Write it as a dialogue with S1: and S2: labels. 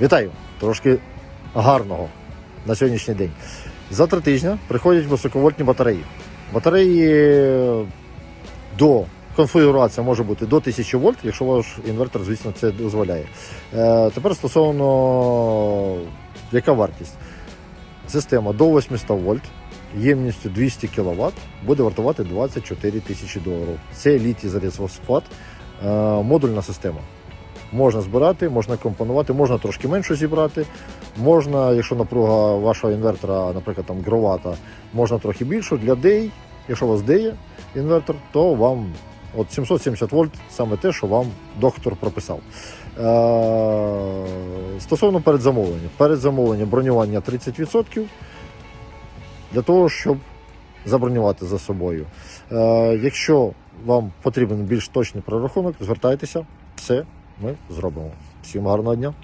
S1: Вітаю! Трошки гарного на сьогоднішній день. За три тижні приходять високовольтні батареї. Батареї до конфігурація може бути до 1000 вольт, якщо ваш інвертор, звісно, це дозволяє. Е, тепер стосовно яка вартість? Система до 800 вольт ємністю 200 кВт буде вартувати 24 тисячі доларів. Це літій заліз фосфат, е, модульна система. Можна збирати, можна компонувати, можна трошки менше зібрати. Можна, якщо напруга вашого інвертора, наприклад, там гровата, можна трохи більшу. Для DEI, якщо у вас DEI інвертор, то вам от 770 вольт саме те, що вам доктор прописав. Е, стосовно передзамовлення. Передзамовлення бронювання 30% для того, щоб забронювати за собою. Е, якщо вам потрібен більш точний прорахунок, звертайтеся, все ми зробимо. Всім гарного дня!